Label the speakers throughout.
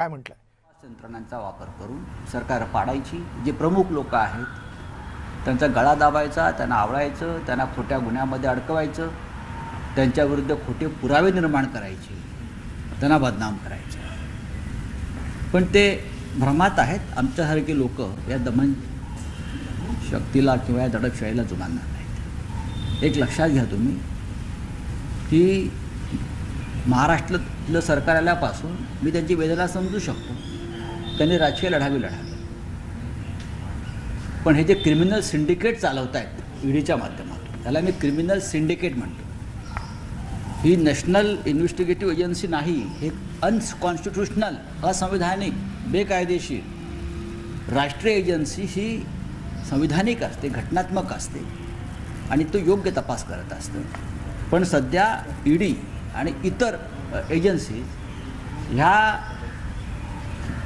Speaker 1: काय म्हटलंय?
Speaker 2: यंत्रणांचा वापर करून सरकार पाडायची. जे प्रमुख लोक आहेत त्यांचा गळा दाबायचा त्यांना आवळायचं त्यांना खोट्या गुन्ह्यामध्ये अडकवायचं त्यांच्याविरुद्ध खोटे पुरावे निर्माण करायचे त्यांना बदनाम करायचं. पण ते भ्रमात आहेत. आमच्यासारखे लोक या दमन शक्तीला किंवा या दडपशाहीला जुमानणार नाहीत. एक लक्षात घ्या तुम्ही की महाराष्ट्रातलं सरकार आल्यापासून मी त्यांची वेदना समजू शकतो. त्यांनी राजकीय लढावी लढावी. पण हे जे क्रिमिनल सिंडिकेट चालवत आहेत ईडीच्या माध्यमातून त्याला मी क्रिमिनल सिंडिकेट म्हणतो. ही नॅशनल इन्व्हेस्टिगेटिव्ह एजन्सी नाही हे अनकॉन्स्टिट्युशनल असंविधानिक बेकायदेशीर राष्ट्रीय एजन्सी ही संविधानिक असते घटनात्मक असते आणि तो योग्य तपास करत असतो. पण सध्या ईडी आणि इतर एजन्सी ह्या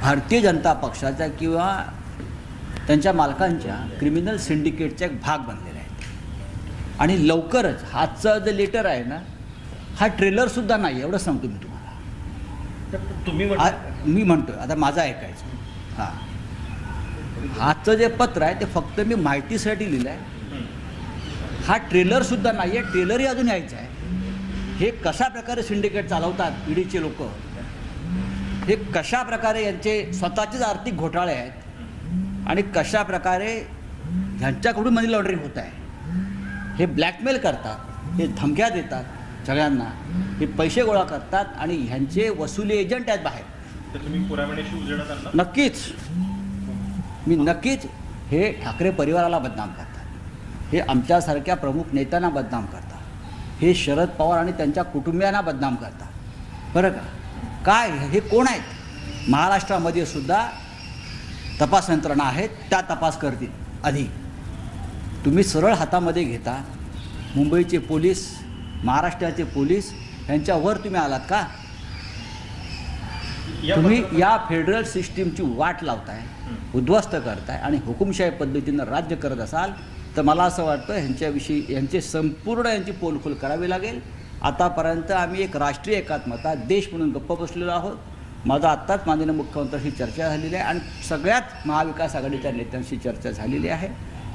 Speaker 2: भारतीय जनता पक्षाच्या किंवा त्यांच्या मालकांच्या क्रिमिनल सिंडिकेटचा एक भाग बनलेला आहे. आणि लवकरच हाचं जे लेटर आहे ना हा ट्रेलरसुद्धा नाही एवढं सांगतो मी तुम्हाला.
Speaker 3: तुम्ही म्हणता
Speaker 2: मी म्हणतोय आता माझं ऐकायचं. हां. हाचं जे पत्र आहे ते फक्त मी माहितीसाठी लिहिलं आहे हा ट्रेलरसुद्धा नाही आहे ट्रेलरही अजून यायचं आहे. हे कशा प्रकारे सिंडिकेट चालवतात ईडीचे लोक? हे कशा प्रकारे यांचे स्वतःचेच आर्थिक घोटाळे आहेत? आणि कशा प्रकारे ह्यांच्याकडून मनी लॉन्ड्रिंग होत आहे? हे ब्लॅकमेल करतात हे धमक्या देतात सगळ्यांना. हे पैसे गोळा करतात आणि ह्यांचे वसुली एजंट आहेत बाहेर. नक्कीच. मी नक्कीच हे ठाकरे परिवाराला बदनाम करतात. हे आमच्यासारख्या प्रमुख नेत्यांना बदनाम करतात. हे शरद पवार आणि त्यांच्या कुटुंबियांना बदनाम करतात. बरं का? काय? हे कोण आहेत? महाराष्ट्रामध्ये सुद्धा तपास यंत्रणा आहेत त्या तपास करतील. आधी. तुम्ही सरळ हातामध्ये घेता. मुंबईचे पोलीस महाराष्ट्राचे पोलीस यांच्यावर तुम्ही आलात का? तुम्ही या फेडरल सिस्टीमची वाट लावताय उद्ध्वस्त करताय आणि हुकुमशाही पद्धतीनं राज्य करत असाल तर मला असं वाटतं ह्यांच्याविषयी यांचे संपूर्ण यांची पोलखोल करावी लागेल. आतापर्यंत आम्ही एक राष्ट्रीय एकात्मता देश म्हणून गप्प बसलेलो आहोत. माझा आत्ताच माननीय मुख्यमंत्र्यांशी चर्चा झालेली आहे आणि सगळ्याच महाविकास आघाडीच्या नेत्यांशी चर्चा झालेली आहे.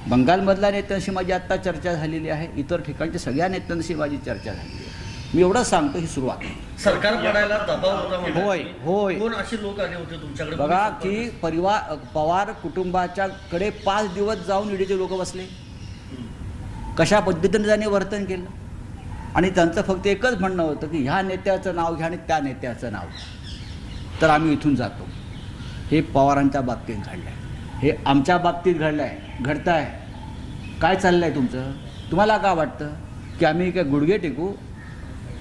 Speaker 2: बंगालमधल्या नेत्यांशी माझी आत्ता चर्चा झालेली आहे. इतर ठिकाणच्या सगळ्या नेत्यांशी माझी चर्चा झालेली आहे. मी एवढंच सांगतो ही सुरुवात.
Speaker 4: सरकार पडायला दबाव.
Speaker 2: होय, होय.
Speaker 4: कोण असे लोक आले होते तुमच्याकडे?
Speaker 2: बघा की परिवार पवार कुटुंबाच्याकडे पाच दिवस जाऊन ईडीचे लोक बसले. कशा पद्धतीने त्यांनी वर्तन केलं? आणि त्यांचं फक्त एकच म्हणणं होतं की ह्या नेत्याचं नाव घ्या आणि त्या नेत्याचं नाव तर आम्ही इथून जातो. हे पवारांच्या बाबतीत घडलं आहे हे आमच्या बाबतीत घडलं आहे घडतं आहे काय चाललं आहे तुमचं? तुम्हाला काय वाटतं की आम्ही काय गुडघे टेकू?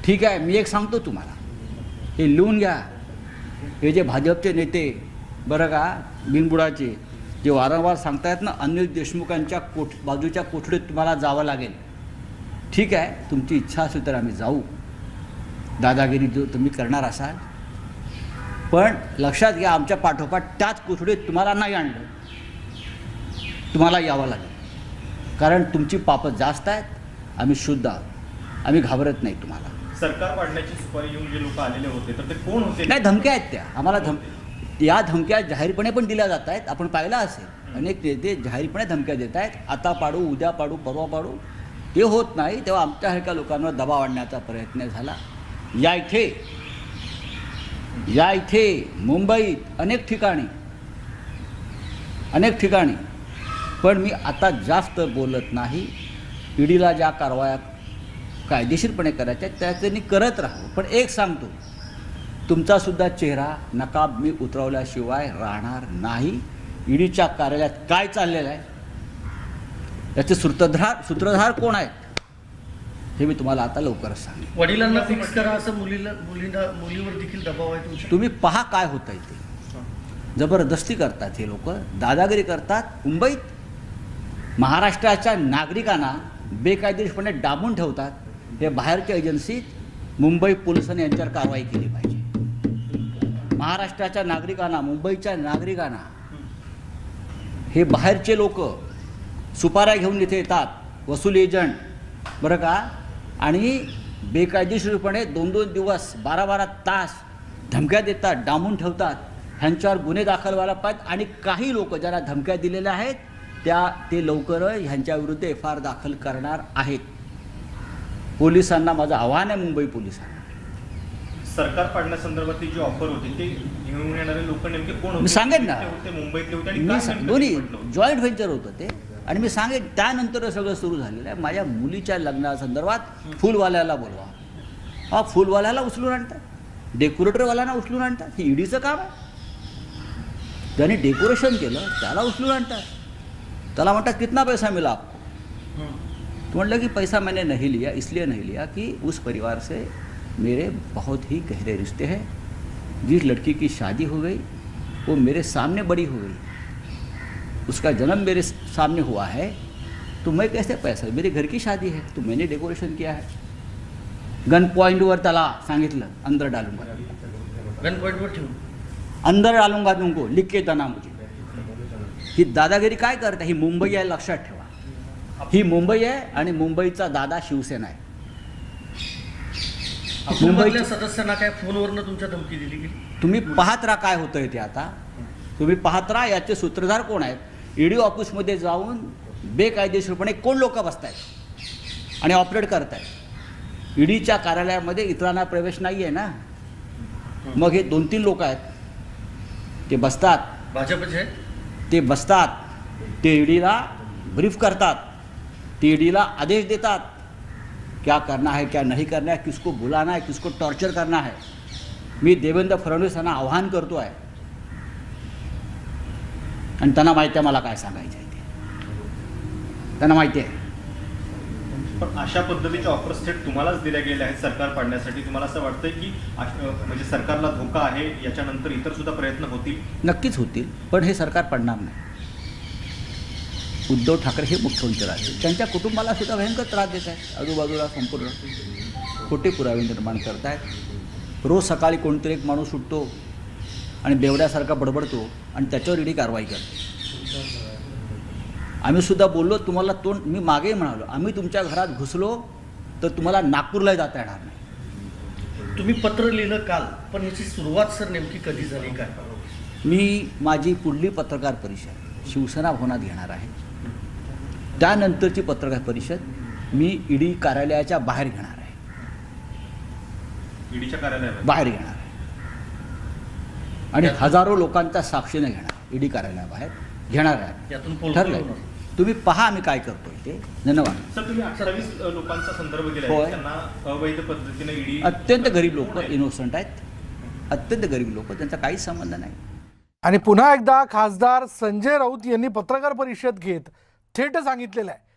Speaker 2: ठीक आहे मी एक सांगतो तुम्हाला. हे लिहून घ्या. हे जे भाजपचे नेते बरं का बिनबुडाचे जे वारंवार सांगतायत ना अनिल देशमुखांच्या कोठ बाजूच्या कोठडीत तुम्हाला जावं लागेल. ठीक आहे तुमची इच्छा असेल तर आम्ही जाऊ. दादागिरी जो तुम्ही करणार असाल. पण लक्षात घ्या आमच्या पाठोपाठ त्याच कोठडीत तुम्हाला नाही आणलं. तुम्हाला यावं लागेल. कारण तुमची पापं जास्त आहेत आम्ही शुद्ध आहोत. आम्ही घाबरत नाही तुम्हाला.
Speaker 3: सरकार पाडण्याची सुपारी घेऊन जे लोक आलेले होते तर ते कोण होते?
Speaker 2: नाही धमक्या आहेत त्या. आम्हाला धम या धमक्या जाहीरपणे पण दिल्या जात आहेत. आपण पाहिलं असेल. अनेक नेते जाहीरपणे धमक्या देत आहेत. आता पाडू उद्या पाडू परवा पाडू. ते होत नाही. तेव्हा आमच्यासारख्या लोकांवर दबाव आणण्याचा प्रयत्न झाला. या इथे या इथे मुंबईत अनेक ठिकाणी अनेक ठिकाणी. पण मी आता जास्त बोलत नाही. ईडीला ज्या कारवाया कायदेशीरपणे करायच्या त्या त्यांनी करत राहू. पण एक सांगतो. तुमचासुद्धा चेहरा नकाब मी उतरवल्याशिवाय राहणार नाही. ईडीच्या कार्यालयात काय चाललेलं आहे? याचे सूत्रधार सूत्रधार कोण आहेत? हे मी तुम्हाला आता लवकरच सांगेन.
Speaker 4: वडिलांना फिक्स करा असं मुलीला मुलींना मुलीवर देखील दबाव आहे तुमच्या.
Speaker 2: तुम्ही पहा काय होतं इथे जबरदस्ती करतात हे लोक. दादागिरी करतात. मुंबईत महाराष्ट्राच्या नागरिकांना बेकायदेशीरपणे डांबून ठेवतात. हे बाहेरच्या एजन्सीत मुंबई पोलिसांनी यांच्यावर कारवाई केली पाहिजे. महाराष्ट्राच्या नागरिकांना मुंबईच्या नागरिकांना हे बाहेरचे लोक सुपाऱ्या घेऊन इथे येतात वसुली एजंट बरं का? आणि बेकायदेशीरपणे दोन दोन दिवस बारा बारा तास धमक्या देतात डांबून ठेवतात. ह्यांच्यावर गुन्हे दाखल व्हायला पाहिजेत. आणि काही लोक ज्यांना धमक्या दिलेल्या आहेत त्या ते लवकर ह्यांच्या विरुद्ध एफ आर दाखल करणार आहेत. पोलिसांना माझं आव्हान आहे मुंबई पोलिसांना.
Speaker 3: सरकार पाडण्यासंदर्भातली जी ऑफर होती ते घेऊन येणारे लोक नेमके कोण होते?
Speaker 2: सांगेन ना.
Speaker 3: ते मुंबईतले होते आणि
Speaker 2: दोन्ही? जॉईंट व्हेंचर होतं ते. आणि मी सांगेन त्यानंतर सगळं सुरू झालेलं आहे. माझ्या मुलीच्या लग्नासंदर्भात फुलवाल्याला बोलवा. हा फुलवाल्याला उचलून आणतात. डेकोरेटरवाल्यांना उचलून आणतात. हे ईडीचं काम आहे. ज्याने डेकोरेशन केलं त्याला उचलून आणतात. त्याला म्हणतात कितना पैसा मिला आपको? तो म्हटलं कि पैसा मैंने नहीं लिया इसलिए नहीं लिया कि उस परिवार से मेरे बहुत ही गहरे रिश्ते हैं। जिस लड़की की शादी हो गई वो मेरे सामने बड़ी हो गई। उसका जन्म मेरे सामने हुआ है तो मैं कैसे पैसा? मेरे घर की शादी है तो मैंने डेकोरेशन किया है। गन पॉइंटवर त्याला सांगितलं अंदर डालूंगा।
Speaker 4: गन पॉईंटवर ठेवून?
Speaker 2: अंदर डालूंगा तुमको लिख के देना मुझे। ही दादागिरी काय करते? ही मुंबई आहे लक्षात ठेवा। ही मुंबई आहे आणि मुंबईचा दादा शिवसेना आहे.
Speaker 4: कुटुंबातल्या सदस्यांना काय फोनवरनं तुमच्या धमकी दिली गेली?
Speaker 2: तुम्ही पाहत राहा काय होतंय ते आता. तुम्ही पाहत राहा याचे सूत्रधार कोण आहेत? ईडी ऑफिसमध्ये जाऊन बेकायदेशीरपणे कोण लोक बसत आहेत आणि ऑपरेट करतायत? ईडीच्या कार्यालयामध्ये इतरांना प्रवेश नाही आहे ना? मग हे दोन तीन लोक आहेत. ते बसतात.
Speaker 4: भाजपचे आहेत?
Speaker 2: ते बसतात. ते ईडीला ब्रीफ करतात. ते ईडीला आदेश देतात. क्या करना है क्या नहीं करना है किसको बुलाना है किसको टॉर्चर करना है। मी देवेंद्र फडणवीस यांना आव्हान करतो आहे. आणि त्यांना माहिती आहे मला काय सांगायचं आहे ते. त्यांना माहिती आहे.
Speaker 3: पण अशा पद्धतीच्या ऑफर्स थेट तुम्हालाच दिल्या गेल्या आहेत सरकार पाडण्यासाठी. तुम्हाला असं वाटतंय की म्हणजे सरकारला धोका आहे याच्यानंतर इतर सुद्धा प्रयत्न होतील?
Speaker 2: नक्कीच होतील पण हे सरकार पडणार नाही. उद्धव ठाकरे हे मुख्यमंत्री राहतील त्यांच्या कुटुंबाला सुद्धा भयंकर त्रास देत आहेत. आजूबाजूला संपूर्ण खोटे पुरावे निर्माण करत आहेत. रोज सकाळी कोणतरी एक माणूस उठतो आणि बेवड्यासारखा बडबडतो आणि त्याच्यावर ईडी कारवाई करते. आम्ही सुद्धा बोललो तुम्हाला तोंड मी मागे म्हणालो आम्ही तुमच्या घरात घुसलो तर तुम्हाला नागपूरला जाता येणार नाही.
Speaker 4: तुम्ही पत्र लिहिलं काल पण याची सुरुवात सर नेमकी कधी झाली काय?
Speaker 2: मी माझी पुढली पत्रकार परिषद शिवसेना भवनात घेणार आहे. त्यानंतरची पत्रकार परिषद मी ईडी कार्यालयाच्या बाहेर घेणार आहे.
Speaker 3: ईडीच्या कार्यालयात?
Speaker 2: बाहेर घेणार आहे. आणि हजारो लोकांच्या साक्षीने घेणार ईडी कार्यालयाबाहेर घेणार आहे. ठरलंय. तुम्ही पहा आम्ही काय करतोय ते. धन्यवाद.
Speaker 3: सर तुम्ही अठ्ठावीस लोकांचा संदर्भ दिला
Speaker 2: होय.
Speaker 3: अवैध पद्धतीने ईडी
Speaker 2: अत्यंत गरीब लोक इनोसंट आहेत. अत्यंत गरीब लोक त्यांचा काहीच संबंध नाही.
Speaker 1: आणि पुन्हा एकदा खासदार संजय राऊत यांनी पत्रकार परिषद घेत थेट सांगितलेलं आहे.